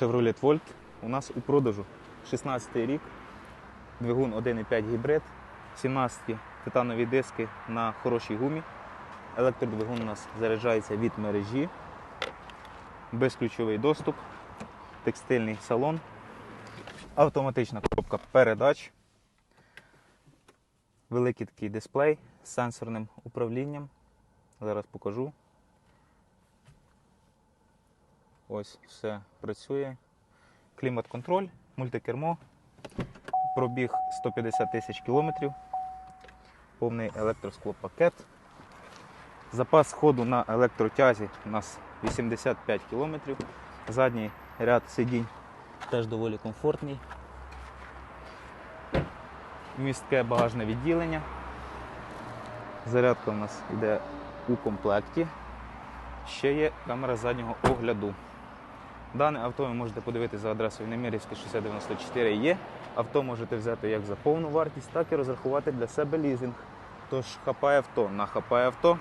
Chevrolet Volt у нас у продажу. 16 рік, двигун 1,5 гібрид, 17 титанові диски на хорошій гумі. Електродвигун у нас заряджається від мережі, безключовий доступ, текстильний салон, автоматична коробка передач, великий такий дисплей з сенсорним управлінням. Зараз покажу. Ось все працює. Клімат-контроль, мультикермо, пробіг 150 тисяч кілометрів, повний електросклопакет. Запас ходу на електротязі у нас 85 кілометрів. Задній ряд сидінь теж доволі комфортний. Містке багажне відділення. Зарядка у нас йде у комплекті. Ще є камера заднього огляду. Дане авто ви можете подивитися за адресою Немирівське 694 є. Авто можете взяти як за повну вартість, так і розрахувати для себе лізинг. Тож хапає авто на хапає авто.